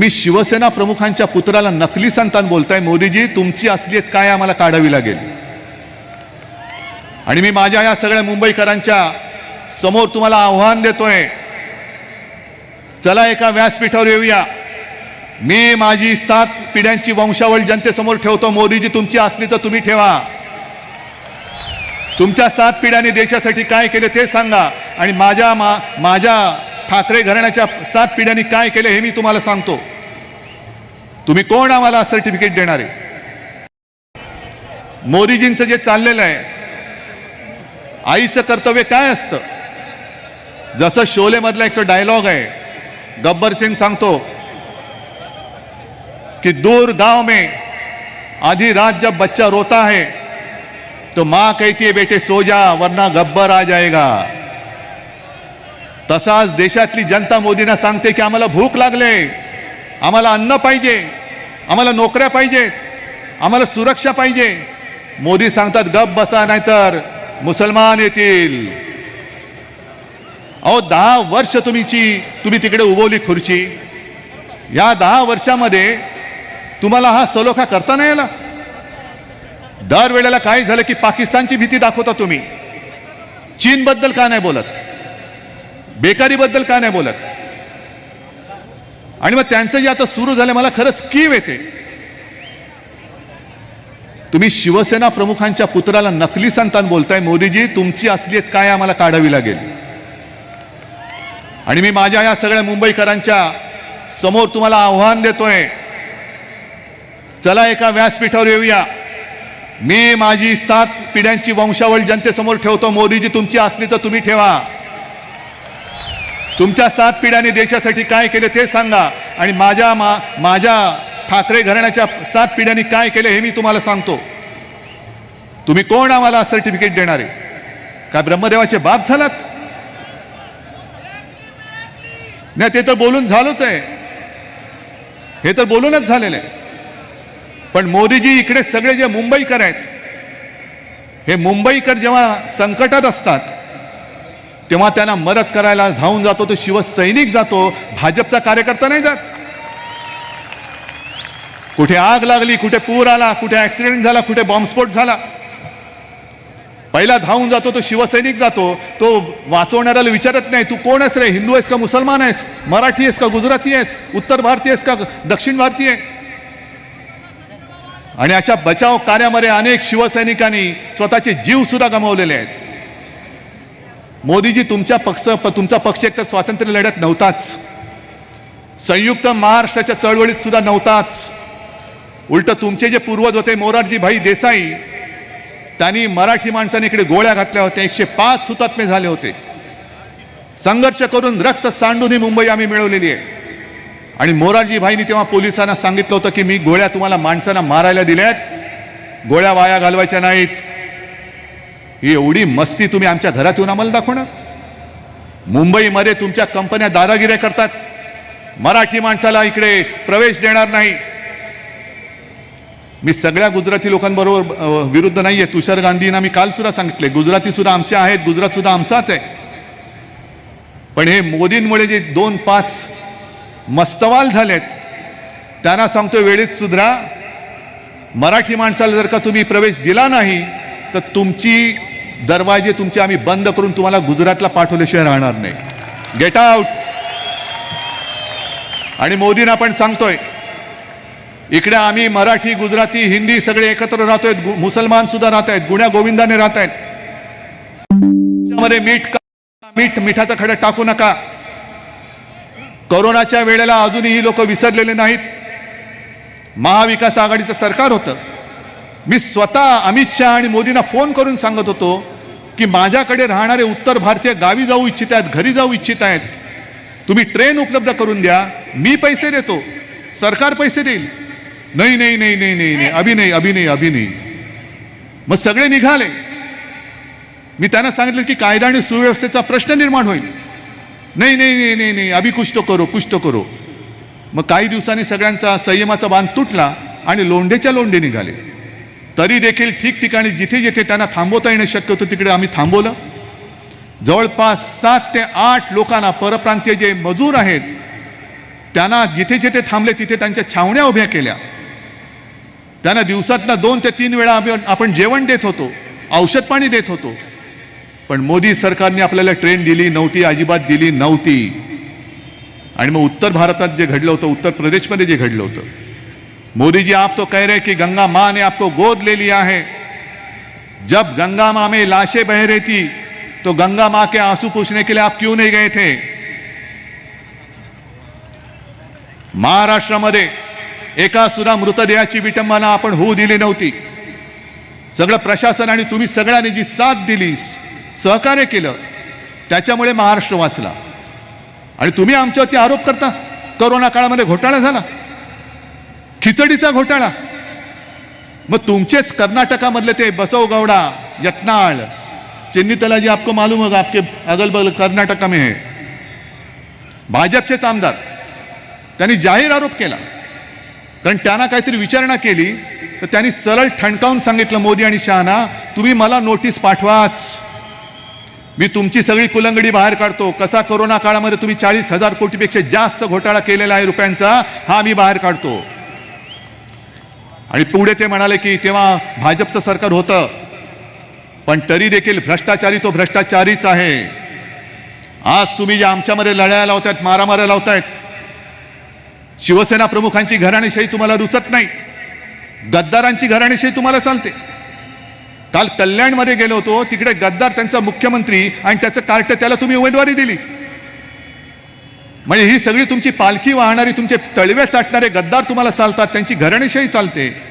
तुम्ही शिवसेना प्रमुखांच्या पुत्राला नकली संतान बोलताय मोदीजी तुमची असलीत काय आम्हाला काढावी लागेल? आणि मी माझ्या या सगळ्या मुंबईकरांच्या समोर तुम्हाला आव्हान देतोय. चला एका व्यासपीठावर येऊया. मी माझी सात पिढ्यांची वंशावळ जनतेसमोर ठेवतो. मोदीजी तुमची असली तर तुम्ही ठेवा. तुमच्या सात पिढ्यांनी देशासाठी काय केले ते सांगा. आणि माझ्या मा माझ्या ठाकरे घराण्याच्या सात पिढ्यांनी काय केले हे मी तुम्हाला सांगतो. तुम्ही कोण आम्हाला सर्टिफिकेट देणार आहे? मोदीजींचं जे चाललेलं आहे आईचं कर्तव्य काय असतं? जसं शोलेमधला एक डायलॉग आहे गब्बर सिंग सांगतो कि दूर गांव में आधी रात जब बच्चा रोता है तो मां कहती है बेटे सो जा वरना गब्बर आ जाएगा. तसाच देशातली जनता मोदींना सांगते की आम्हाला भूक लागले आम्हाला अन्न पाहिजे. आम्हाला नोकऱ्या पाहिजेत आम्हाला सुरक्षा पाहिजे. मोदी सांगतात गप बसा नाहीतर मुसलमान येतील. अहो दहा वर्ष तुम्हीची तुम्ही तिकडे उभवली खुर्ची. या दहा वर्षामध्ये तुम्हाला हा सलोखा करता नाही आला? दर वेळेला काय झालं की पाकिस्तानची भीती दाखवता तुम्ही. चीनबद्दल का नाही बोलत? बेकारीबद्दल का नाही बोलत? आणि मग त्यांचं जे आता सुरू झालं मला खरंच कीव येते. तुम्ही शिवसेना प्रमुखांच्या पुत्राला नकली संतान बोलताय मोदीजी तुमची असलीत काय आम्हाला काढावी लागेल? आणि मी माझ्या या सगळ्या मुंबईकरांच्या समोर तुम्हाला आव्हान देतोय. चला एका व्यासपीठावर येऊया. मी माझी सात पिढ्यांची वंशावळ जनतेसमोर ठेवतो. मोदीजी तुमची असली तर तुम्ही ठेवा. तुमच्या सात पिढ्यांनी देशासाठी काय केले ते सांगा. आणि माझ्या मा माझ्या ठाकरे घराण्याच्या सात पिढ्यांनी काय केले हे मी तुम्हाला सांगतो. तुम्ही कोण आम्हाला सर्टिफिकेट देणार? आहे काय ब्रह्मदेवाचे बाप झालात? नाही ते तर बोलून झालोच आहे. हे तर बोलूनच झालेलं आहे. पण मोदीजी इकडे सगळे जे मुंबईकर आहेत हे मुंबईकर जेव्हा संकटात असतात तेव्हा त्यांना मदत करायला धावून जातो तो शिवसैनिक जातो भाजपचा कार्यकर्ता नाही जात. कुठे आग लागली कुठे पूर आला कुठे ऍक्सिडेंट झाला कुठे बॉम्बस्फोट झाला. पहिला धावून जातो तो शिवसैनिक जातो तो वाचवणाऱ्याला विचारत नाही तू कोण आहेस रे? हिंदू आहेस का मुसलमान आहेस? मराठी आहेस का गुजराती आहेस? उत्तर भारतीय आहेस का दक्षिण भारतीय आहे? आणि अशा बचाव कार्यामध्ये अनेक शिवसैनिकांनी स्वतःचे जीव सुद्धा गमावलेले आहेत. मोदीजी तुमच्या पक्ष तुमचा पक्ष एकतर स्वातंत्र्य लढ्यात नव्हताच. संयुक्त महाराष्ट्राच्या चळवळीत सुद्धा नव्हताच. उलट तुमचे जे पूर्वज होते मोरारजी भाई देसाई त्यांनी मराठी माणसाने इकडे गोळ्या घातल्या होत्या. एकशे पाच हुतात्मे झाले होते. संघर्ष करून रक्त सांडून ही मुंबई आम्ही मिळवलेली आहे. आणि मोरारजी भाईनी तेव्हा पोलिसांना सांगितलं होतं की मी गोळ्या तुम्हाला माणसांना मारायला दिल्यात. गोळ्या वाया घालवायच्या नाहीत. ही एवढी मस्ती तुम्ही आमच्या घरात येऊन आम्हाला दाखवणार? मुंबईमध्ये तुमच्या कंपन्या दादागिऱ्या करतात. मराठी माणसाला इकडे प्रवेश देणार नाही. मी सगळ्या गुजराती लोकांबरोबर विरुद्ध नाही आहे तुषार गांधींना मी काल सुद्धा सांगितले. गुजराती सुद्धा आमचे आहेत गुजरात सुद्धा आमचाच आहे. पण हे मोदींमुळे जे दोन पाच मस्तवाल झालेत त्यांना सांगतो वेळेत सुधरा. मराठी माणसाला जर का तुम्ही प्रवेश दिला नाही तर तुमची दरवाजे तुमचे आम्ही बंद करून तुम्हाला गुजरातला पाठवल्याशिवाय राहणार नाही. गेट आउट आणि मोदींना पण सांगतोय इकडे आम्ही मराठी गुजराती हिंदी सगळे एकत्र राहतोय मुसलमान सुद्धा राहत आहेत गुण्या गोविंदाने राहत आहेत मीठ मीठ मिठाचा खडा टाकू नका. कोरोनाच्या वेळेला अजूनही ही लोक विसरलेले नाहीत. महाविकास आघाडीचं सरकार होतं. मी स्वतः अमित शहा आणि मोदींना फोन करून सांगत होतो की माझ्याकडे राहणारे उत्तर भारतीय गावी जाऊ इच्छित आहेत घरी जाऊ इच्छित आहेत. तुम्ही ट्रेन उपलब्ध करून द्या मी पैसे देतो सरकार पैसे देईल. नाही नाही नाही नाही नाही नाही अभिनय अभिनय अभिनय. मग सगळे निघाले. मी त्यांना सांगितलं की कायदा आणि सुव्यवस्थेचा प्रश्न निर्माण होईल. नाही नाही नाही नाही नाही अभि कुछ तो करो कुछ तो करो. मग काही दिवसांनी सगळ्यांचा संयमाचा बांध तुटला आणि लोंढेच्या लोंढे निघाले. तरी देखील ठिकठिकाणी जिथे जिथे त्यांना थांबवता येणं शक्य होतं तिकडे आम्ही थांबवलं. जवळपास सात ते आठ लोकांना परप्रांतीय जे मजूर आहेत त्यांना जिथे जिथे थांबले तिथे त्यांच्या छावण्या उभ्या केल्या. त्यांना दिवसातनं दोन ते तीन वेळा आम्ही- आपण जेवण देत होतो औषध पाणी देत होतो. पण मोदी सरकारने आपल्याला ट्रेन दिली नव्हती अजिबात दिली नव्हती. आणि मग उत्तर भारतात जे घडलं होतं उत्तर प्रदेशमध्ये जे घडलं होतं मोदी जी आप तो कह रहे कि गंगा माँ ने आपको गोद ले लिया है। जब गंगा माँ में लाशें बह रही थी तो गंगा माँ के आंसू पूछने के लिए आप क्यों नहीं गए थे? महाराष्ट्रामध्ये एका सुद्धा मृतदेहाची विटंबना आपण होऊ दिली नव्हती. सगळं प्रशासन आणि तुम्ही सगळ्यांनी जी साथ दिली सहकार्य केलं त्याच्यामुळे महाराष्ट्र वाचला. आणि तुम्ही आमच्यावरती आरोप करता करोना काळामध्ये घोटाळा झाला. खिचडीचा घोटाळा. मग तुमचेच कर्नाटकामधले ते बसवगौडा यत्नाळ चिन्नीतला जी आपको मालूम होगा आपके अगल बगल कर्नाटका में है. भाजपचेच आमदार. त्यांनी जाहीर आरोप केला. कारण त्यांना काहीतरी विचारणा केली तर त्यांनी सरळ ठणकावून सांगितलं मोदी आणि शहाना तुम्ही मला नोटीस पाठवाच. मी तुमची सगळी कुलंगडी बाहेर काढतो. कसा कोरोना काळामध्ये तुम्ही चाळीस हजार कोटीपेक्षा जास्त घोटाळा केलेला आहे रुपयांचा हा मी बाहेर काढतो. आणि पुढे ते म्हणाले की तेव्हा भाजपचं सरकार होतं. पण तरी देखील भ्रष्टाचारी तो भ्रष्टाचारीच आहे. आज तुम्ही जे आमच्यामध्ये लढाया लावतायत मारामाऱ्या लावतायत शिवसेना प्रमुखांची घराणेशाही तुम्हाला रुचत नाही. गद्दारांची घराणेशाही तुम्हाला चालते. काल कल्याणमध्ये गेलो होतो तिकडे गद्दार त्यांचा मुख्यमंत्री आणि त्याचं कार्ट त्याला तुम्ही उमेदवारी दिली. म्हणजे ही सगळी तुमची पालखी वाहणारी तुमचे तळवे चाटणारे गद्दार तुम्हाला चालतात त्यांची घराणेशाही चालते.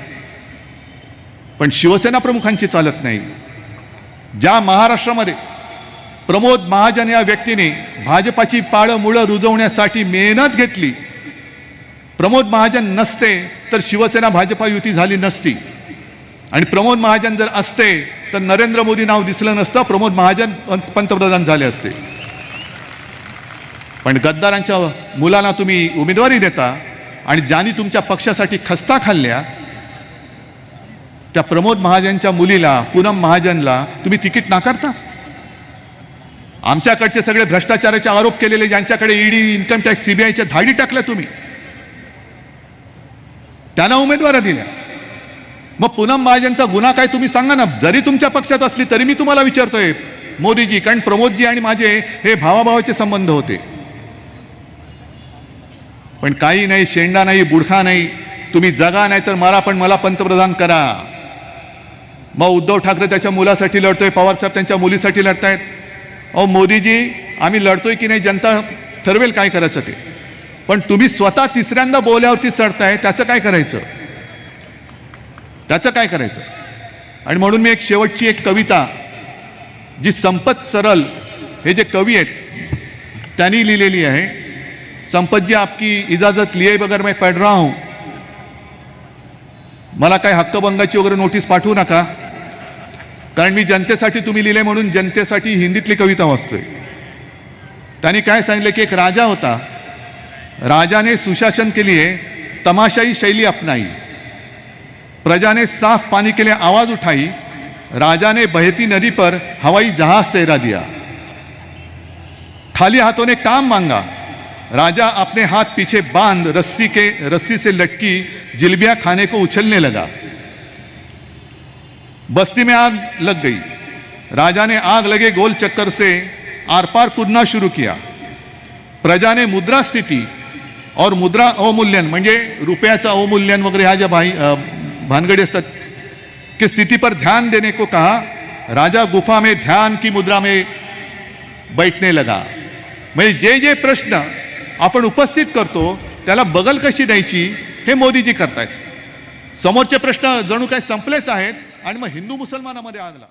पण शिवसेना प्रमुखांची चालत नाही. ज्या महाराष्ट्रामध्ये प्रमोद महाजन या व्यक्तीने भाजपाची पाळं मुळं रुजवण्यासाठी मेहनत घेतली प्रमोद महाजन नसते तर शिवसेना भाजपा युती झाली नसती. आणि प्रमोद महाजन जर असते तर नरेंद्र मोदी नाव दिसलं नसतं प्रमोद महाजन पंत- पंतप्रधान झाले असते. पण गद्दारांच्या मुलांना तुम्ही उमेदवारी देता आणि ज्यांनी तुमच्या पक्षासाठी खस्ता खाल्ल्या त्या प्रमोद महाजनच्या मुलीला पूनम महाजनला तुम्ही तिकीट नाकारता? आमच्याकडचे सगळे भ्रष्टाचाराचे आरोप केलेले ज्यांच्याकडे ईडी इन्कम टॅक्स सीबीआयच्या धाडी टाकल्या तुम्ही. त्यांना उमेदवारा दिल्या. मग पूनम महाजनचा गुन्हा काय तुम्ही सांगा ना? जरी तुमच्या पक्षात असली तरी मी तुम्हाला विचारतोय. मोदीजी कारण प्रमोदजी आणि माझे हे भावाभावाचे संबंध होते. पण काही नाही शेंडा नाही बुडखा नाही. तुम्ही जगा नाही तर मला पण मला पंतप्रधान करा. मग उद्धव ठाकरे त्याच्या मुलासाठी लढतोय पवारसाहेब त्यांच्या मुलीसाठी लढतायत. अहो मोदीजी आम्ही लढतोय की नाही जनता ठरवेल काय करायचं ते. पण तुम्ही स्वतः तिसऱ्यांदा बोल्यावरती चढताय त्याचं काय करायचं? त्याचं काय करायचं? आणि म्हणून मी एक शेवटची एक कविता जी संपत सरल हे जे कवी आहेत त्यांनी लिहिलेली आहे. संपत जी आपकी इजाजत लिए बगैर मैं पढ़ रहा हूं। मला काय हक्कभंगाची वगैरे नोटीस पाठवू नका। कारण मी जनतेसाठी तुम्ही लिहिले म्हणून जनतेसाठी हिंदीतली कविता वाचतोय. त्यांनी काय सांगितलं की एक राजा होता. राजाने सुशासन के लिए तमाशाई शैली अपनाई. प्रजा ने साफ पानी के लिए आवाज उठाई. राजा ने बहती नदी पर हवाई जहाज तैरा दिया. खाली हाथों ने काम मांगा. राजा अपने हाथ पीछे बाँध रस्सी के, रस्सी से लटकी जिलबिया खाने को उछलने लगा। बस्ती में आग लग गई। राजा ने आग लगे गोल चक्कर से आर पार कूदना शुरू किया। प्रजा ने मुद्रा स्थिती और मुद्रा अवमूल्यन, म्हणजे रुपयाचं अवमूल्यन वगैरे ह्या ज्या भाई भानगडी असतात, की स्थिति पर ध्यान देने को कहा, राजा गुफा में ध्यान की मुद्रा में बैठने लगा। म्हणजे जे जे प्रश्न आपण उपस्थित करतो त्याला बगल कशी द्यायची हे मोदीजी करतायत. समोरचे प्रश्न जणू काय संपलेच आहेत आणि मग हिंदू मुसलमानामध्ये आगला